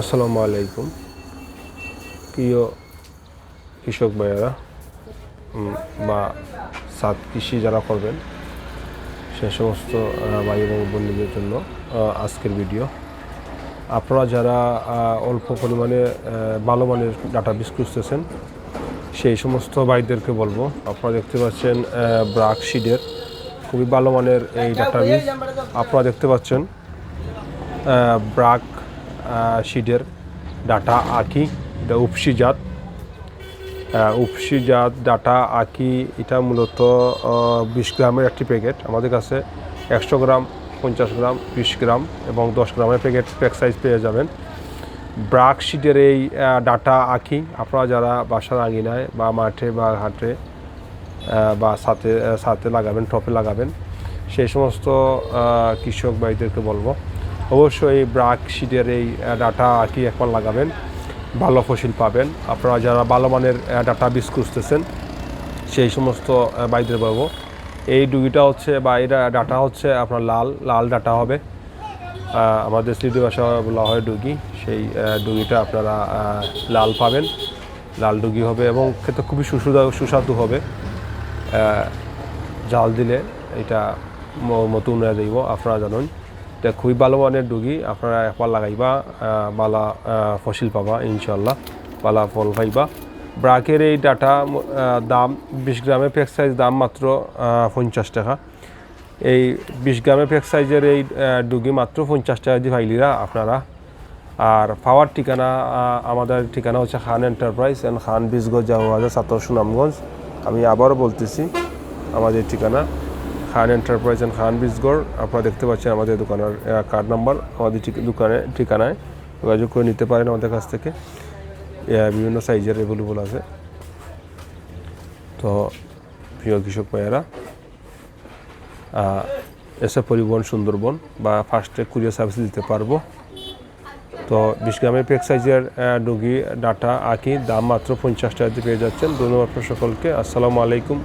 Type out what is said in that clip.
আসসালামু আলাইকুম। প্রিয় কৃষক ভাইয়েরা বা সাত কৃষি যারা করবেন, সে সমস্ত ভাই এবং বন্ধুদের জন্য আজকের ভিডিও। আপনারা যারা অল্প পরিমাণে ভালো মানের ডাটা বিস খুঁজতেছেন, সেই সমস্ত ভাইদেরকে বলব, আপনারা দেখতে পাচ্ছেন ব্রাক শিডের খুবই ভালো মানের এই ডাটা বীজ। আপনারা দেখতে পাচ্ছেন ব্রাক শিডের ডাটা আঁকি, এটা উপসি জাত। উপসি জাত ডাটা আঁকি, এটা মূলত বিশ গ্রামের একটি প্যাকেট। আমাদের কাছে একশো গ্রাম, পঞ্চাশ গ্রাম, বিশ গ্রাম এবং দশ গ্রামের প্যাকেট, প্যাক সাইজ পেয়ে যাবেন। ব্রাক শিটের এই ডাটা আঁকি, আপনারা যারা বাসার আঙিনায় বা মাঠে বা হাটে বা সাথে সাথে লাগাবেন, টপে লাগাবেন, সেই সমস্ত কৃষক ভাইদেরকে বলব অবশ্যই এই ব্রাক শিটের এই ডাটা আর কি একবার লাগাবেন। ভালো ফসল পাবেন। আপনারা যারা ভালো মানের ডাটা বীজ খুঁজতেছেন, সেই সমস্ত ভাইদের বলব। এই ডুগিটা হচ্ছে বা এটা ডাটা হচ্ছে আপনার লাল লাল ডাটা হবে। আমাদের স্মৃতি ভাষা বলা হয় ডুগি। সেই ডুগিটা আপনারা লাল পাবেন। লাল ডুগি হবে এবং খেতে খুবই সুস্বাদু সুস্বাদু হবে। জাল দিলে এটা মতুন হয়ে আপনারা জানেন। এটা খুবই ভালো মানের ডুগি আপনারা একবার লাগাইবা বালা ফসল পাবা ইনশাল্লাহ বালা ফল পাইবা ব্রাকের এই ডাটা দাম, বিশ গ্রামের প্যাক সাইজ দাম মাত্র পঞ্চাশ টাকা। এই বিশ গ্রামের প্যাক সাইজের এই ডুগি মাত্র পঞ্চাশ টাকা দিয়ে ফাইলিরা আপনারা। আর পাওয়ার ঠিকানা আমাদের ঠিকানা হচ্ছে খান এন্টারপ্রাইজ অ্যান্ড খান বীজগঞ্জ জাহাবাজার সাতর সুনামগঞ্জ। আমি আবারও বলতেছি, আমাদের ঠিকানা। খান এন্টারপ্রাইজ অ্যান্ড খান বীজগড়, আপনারা দেখতে পাচ্ছেন আমাদের দোকানের কার্ড নাম্বার আমাদের দোকানে, ঠিকানায় যোগাযোগ করে নিতে পারেন আমাদের কাছ থেকে। বিভিন্ন সাইজের অ্যাভেলেবল আছে। তো, প্রিয় কৃষক ভাইয়েরা এসে পরিবহন সুন্দরবন বা ফার্স্টে কুরিয়ার সার্ভিস দিতে পারব। তো বিশ গ্রামের পেক সাইজের ডুগি, ডাটা, আঁকি, দাম মাত্র পঞ্চাশ টাকা দিয়ে পেয়ে যাচ্ছেন। ধন্যবাদ সকলকে। আসসালামু আলাইকুম।